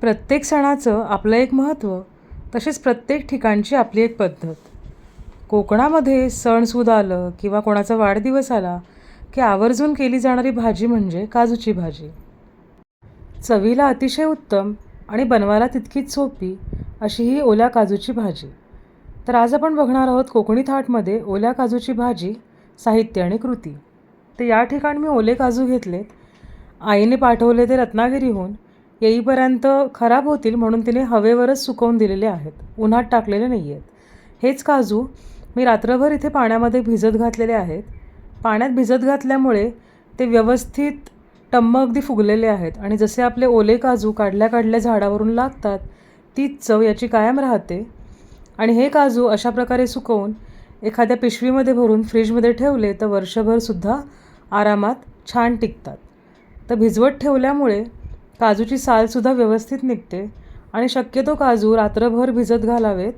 प्रत्येक सणाचं आपलं एक महत्त्व तसेच प्रत्येक ठिकाणची आपली एक पद्धत. कोकणामध्ये सणसूद आलं किंवा कोणाचा वाढदिवस आला की आवर्जून केली जाणारी भाजी म्हणजे काजूची भाजी. चवीला अतिशय उत्तम आणि बनवायला तितकीच सोपी अशी ही ओल्या काजूची भाजी. तर आज आपण बघणार आहोत कोकणी थाटमध्ये ओल्या काजूची भाजी साहित्य आणि कृती. तर या ठिकाणी मी ओले काजू घेतलेत. आईने पाठवले ते रत्नागिरीहून. येईपर्यंत खराब होतील म्हणून तिने हवेवरच सुकवून दिलेले आहेत. उन्हात टाकलेले नाही आहेत हेच काजू मी रात्रभर इथे पाण्यामध्ये भिजत घातलेले आहेत. पाण्यात भिजत घातल्यामुळे ते व्यवस्थित टम्म अगदी फुगलेले आहेत आणि जसे आपले ओले काजू काढल्या काढल्या झाडावरून लागतात तीच चव याची कायम राहते. आणि हे काजू अशा प्रकारे सुकवून एखाद्या पिशवीमध्ये भरून फ्रीजमध्ये ठेवले तर वर्षभरसुद्धा आरामात छान टिकतात. तर भिजवत ठेवल्यामुळे काजूची सालसुद्धा व्यवस्थित निघते आणि शक्यतो काजू रात्रभर भिजत घालावेत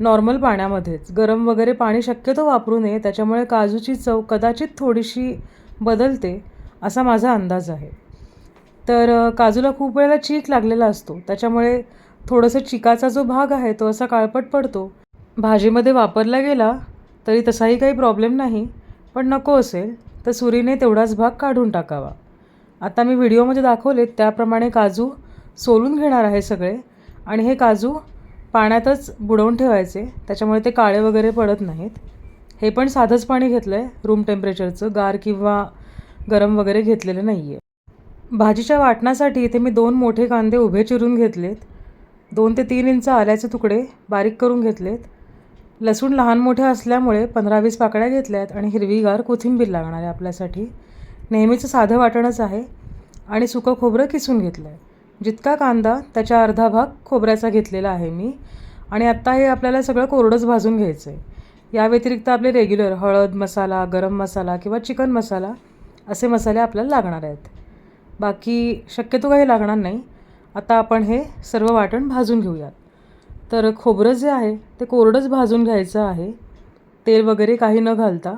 नॉर्मल पाण्यामध्येच. गरम वगैरे पाणी शक्यतो वापरू नये त्याच्यामुळे काजूची चव कदाचित थोडीशी बदलते असा माझा अंदाज आहे. तर काजूला खूप वेळेला चीक लागलेला असतो त्याच्यामुळे थोडंसं चिकाचा जो भाग आहे तो असा काळपट पडतो. भाजीमध्ये वापरला गेला तरी तसाही काही प्रॉब्लेम नाही पण नको असेल तर सुरीने तेवढाच भाग काढून टाकावा. आता मी व्हिडिओमध्ये दाखवले त्याप्रमाणे काजू सोलून घेणार आहे सगळे. आणि हे काजू पाण्यातच बुडवून ठेवायचे त्याच्यामुळे ते काळे वगैरे पडत नाहीत. हे पण साधंच पाणी घेतलं आहे रूम टेम्परेचरचं गार किंवा गरम वगैरे घेतलेलं नाही आहे भाजीच्या वाटणासाठी इथे मी दोन मोठे कांदे उभे चिरून घेतलेत. दोन ते तीन इंच आल्याचे तुकडे बारीक करून घेतलेत. लसूण लहान मोठे असल्यामुळे पंधरा वीस पाकळ्या घेतल्या आहेत आणि हिरवीगार कोथिंबीर लागणार आहे आपल्यासाठी. नेहमीचं साधं वाटणच आहे. आणि सुकं खोबरं किसून घेतलं आहे जितका कांदा त्याच्या अर्धा भाग खोबऱ्याचा घेतलेला आहे मी. आणि आत्ता हे आपल्याला सगळं कोरडंच भाजून घ्यायचं आहे या व्यतिरिक्त आपले रेग्युलर हळद मसाला गरम मसाला किंवा चिकन मसाला असे मसाले आपल्याला लागणार आहेत. बाकी शक्यतो काही लागणार नाही. आता आपण हे सर्व वाटण भाजून घेऊयात. तर खोबरं जे आहे ते कोरडंच भाजून घ्यायचं आहे. तेल वगैरे काही न घालता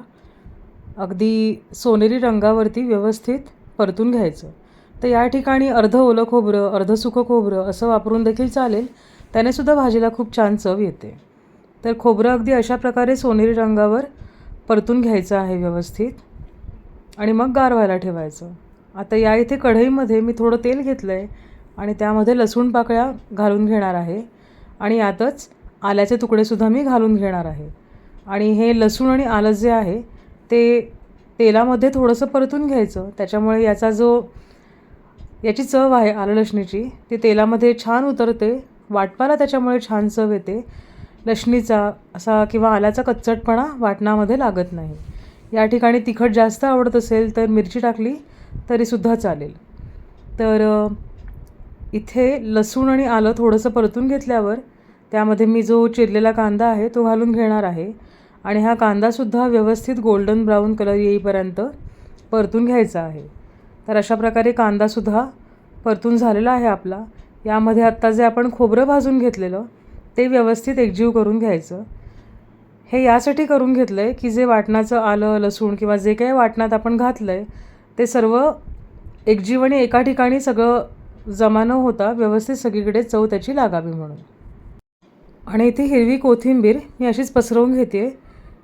अगदी सोनेरी रंगावरती व्यवस्थित परतून घ्यायचं. तर या ठिकाणी अर्ध ओलं खोबरं अर्ध सुकं खोबरं असं वापरून देखील चालेल. त्यानेसुद्धा भाजीला खूप छान चव येते. तर खोबरं अगदी अशा प्रकारे सोनेरी रंगावर परतून घ्यायचं आहे व्यवस्थित. आणि मग गार व्हायला ठेवायचं. आता या इथे कढईमध्ये मी थोडं तेल घेतलं आहे आणि त्यामध्ये लसूण पाकळ्या घालून घेणार आहे. आणि यातच आल्याचे तुकडेसुद्धा मी घालून घेणार आहे. आणि हे लसूण आणि आलं जे आहे ते तेलामध्ये थोडंसं परतून घ्यायचं. त्याच्यामुळे याचा जो याची चव आहे आलं लसणीची ती तेलामध्ये छान उतरते. वाटपाला त्याच्यामुळे छान चव येते. लसणीचा असा किंवा आल्याचा कच्चटपणा वाटणामध्ये लागत नाही. या ठिकाणी तिखट जास्त आवडत असेल तर मिरची टाकली तरीसुद्धा चालेल. तर इथे लसूण आणि आलं थोडंसं परतून घेतल्यावर त्यामध्ये मी जो चिरलेला कांदा आहे तो घालून घेणार आहे. आणि हा कांदासुद्धा व्यवस्थित गोल्डन ब्राऊन कलर येईपर्यंत परतून घ्यायचा आहे. तर अशा प्रकारे कांदासुद्धा परतून झालेला आहे आपला. यामध्ये आत्ता जे आपण खोबरं भाजून घेतलेलं ते व्यवस्थित एकजीव करून घ्यायचं. हे यासाठी करून घेतलं आहे की जे वाटणाचं आलं लसूण किंवा जे काही वाटणात आपण घातलं आहे ते सर्व एकजीव आणि एका ठिकाणी सगळं जमा न होता व्यवस्थित सगळीकडे चव त्याची लागावी म्हणून. आणि इथे हिरवी कोथिंबीर मी अशीच पसरवून घेते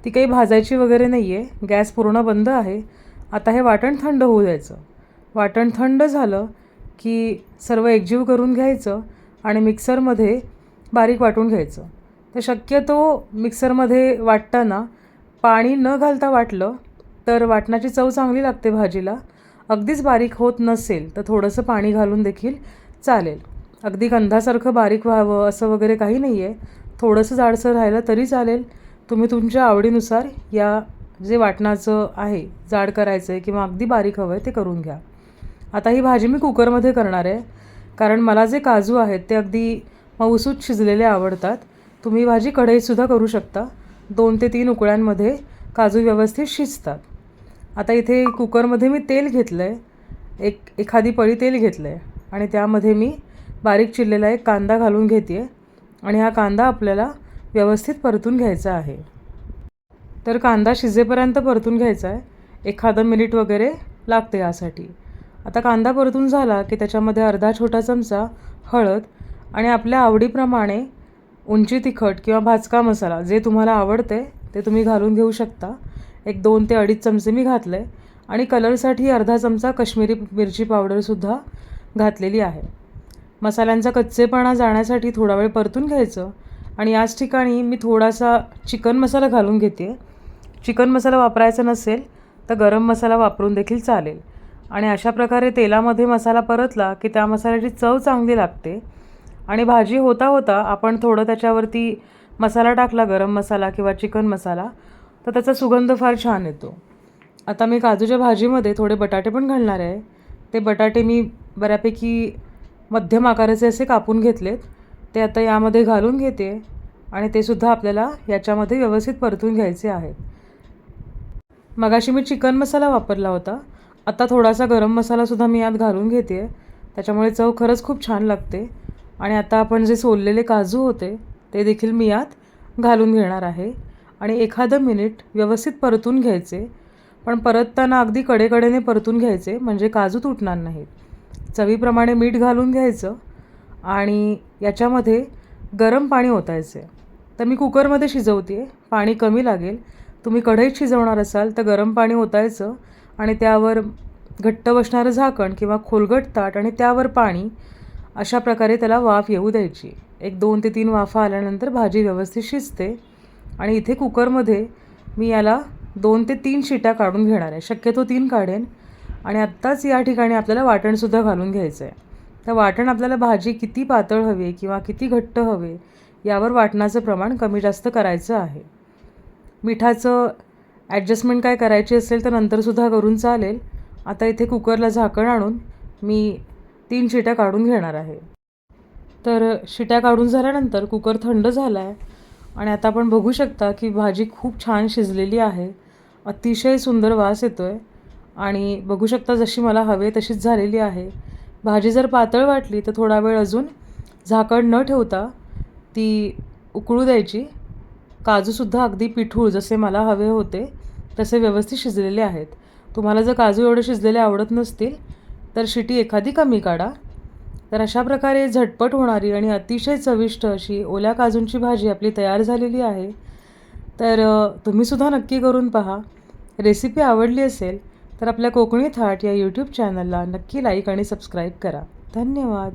ती काही भाजायची वगैरे नाही आहे गॅस पूर्ण बंद आहे. आता हे वाटण थंड होऊ द्यायचं. वाटण थंड झालं की सर्व एकजीव करून घ्यायचं आणि मिक्सरमध्ये बारीक वाटून घ्यायचं. तर शक्यतो मिक्सरमध्ये वाटताना पाणी न घालता वाटलं तर वाटणाची चव चांगली लागते भाजीला. अगदीच बारीक होत नसेल तर थोडंसं पाणी घालून देखील चालेल. अगदी गंधासारखं बारीक व्हावं असं वगैरे काही नाही आहे थोडंसं जाडसं राहिलं तरी चालेल. तुम्ही तुमच्या आवडीनुसार या जे वाटणाचं आहे जाड करायचं आहे किंवा अगदी बारीक हवं आहे ते करून घ्या. आता ही भाजी मी कुकरमध्ये करणार आहे कारण मला जे काजू आहेत ते अगदी मऊसूत शिजलेले आवडतात. तुम्ही भाजी कढईतसुद्धा करू शकता. दोन ते तीन उकळ्यांमध्ये काजू व्यवस्थित शिजतात. आता इथे कुकरमध्ये मी तेल घेतलं आहे एक एखादी पळी तेल घेतलं आहे आणि त्यामध्ये मी बारीक चिरलेला एक कांदा घालून घेते आहे आणि हा कांदा आपल्याला व्यवस्थित परतून घ्यायचा आहे. तर कांदा शिजेपर्यंत परतून घ्यायचा आहे. एखादं मिनिट वगैरे लागते यासाठी. आता कांदा परतून झाला की त्याच्यामध्ये अर्धा छोटा चमचा हळद आणि आपल्या आवडीप्रमाणे उंची तिखट किंवा भाजका मसाला जे तुम्हाला आवडते ते तुम्ही घालून घेऊ शकता. एक दोन ते अडीच चमचे मी घातले आणि कलरसाठी अर्धा चमचा कश्मीरी मिरची पावडरसुद्धा घातलेली आहे. मसाल्यांचा कच्चेपणा जाण्यासाठी थोडा वेळ परतून घ्यायचं आणि याच ठिकाणी मी थोडासा चिकन मसाला घालून घेते. चिकन मसाला वापरायचा नसेल तर गरम मसाला वापरून देखील चालेल. आणि अशा प्रकारे तेलामध्ये मसाला परतला की त्या मसाल्याची चव चांगली लागते. आणि भाजी होता होता आपण थोडं त्याच्यावरती मसाला टाकला गरम मसाला किंवा चिकन मसाला तर त्याचा सुगंध फार छान येतो. आता मी काजूच्या भाजीमध्ये थोडे बटाटे पण घालणार आहे. ते बटाटे मी बऱ्यापैकी मध्यम आकाराचे असे कापून घेतलेत. ते आता यामध्ये घालून घेते आणि ते सुद्धा आपल्याला याच्यामध्ये व्यवस्थित परतून घ्यायचे आहेत मगाशी मी चिकन मसाला वापरला होता. आता थोडासा गरम मसालासुद्धा मी यात घालून घेते. त्याच्यामुळे चव खरंच खूप छान लागते. आणि आता आपण जे सोललेले काजू होते ते देखील मी यात घालून घेणार आहे. आणि एखादं मिनिट व्यवस्थित परतून घ्यायचे. पण परतताना अगदी कडेकडेने परतून घ्यायचे म्हणजे काजू तुटणार नाहीत. चवीप्रमाणे मीठ घालून घ्यायचं. आणि याच्यामध्ये गरम पाणी ओतायचे तर मी कुकरमध्ये शिजवते पाणी कमी लागेल. तुम्ही कढईत शिजवणार असाल तर गरम पाणी ओतायचं आणि त्यावर घट्ट बसणारं झाकण किंवा खोलगट ताट आणि त्यावर पाणी अशा प्रकारे त्याला वाफ येऊ द्यायची. एक दोन ते तीन वाफा आल्यानंतर भाजी व्यवस्थित शिजते आणि इथे कुकरमध्ये मी याला दोन ते तीन शिट्या काढून घेणार आहे. शक्यतो तीन काढेन आणि आत्ताच या ठिकाणी आपल्याला वाटणसुद्धा घालून घ्यायचं आहे तर वाटण आपल्याला भाजी किती पातळ हवी किंवा किती घट्ट हवे यावर वाटणाचं प्रमाण कमी जास्त करायचं आहे. मिठाचं ॲडजस्टमेंट काय करायची असेल तर नंतरसुद्धा करून चालेल. आता इथे कुकरला झाकण आणून मी तीन शिट्या काढून घेणार आहे. तर शिट्या काढून झाल्यानंतर कुकर थंड झाला आहे आणि आता आपण बघू शकता की भाजी खूप छान शिजलेली आहे. अतिशय सुंदर वास येतो आहे आणि बघू शकता जशी मला हवे तशीच झालेली आहे. भाजी जर पातळ वाटली तर थोडा वेळ अजून झाकण न ठेवता ती उकळू द्यायची. काजूसुद्धा अगदी पिठूळ जसे मला हवे होते तसे व्यवस्थित शिजलेले आहेत. तुम्हाला जर काजू एवढे शिजलेले आवडत नसतील तर शिटी एखादी कमी काढा. तर अशा प्रकारे झटपट होणारी आणि अतिशय चविष्ट अशी ओल्या काजूंची भाजी आपली तयार झालेली आहे. तर तुम्हीसुद्धा नक्की करून पहा. रेसिपी आवडली असेल तर आपल्या कोकणी थाट या यूट्यूब चॅनलला नक्की लाईक आणि सबस्क्राईब करा. धन्यवाद.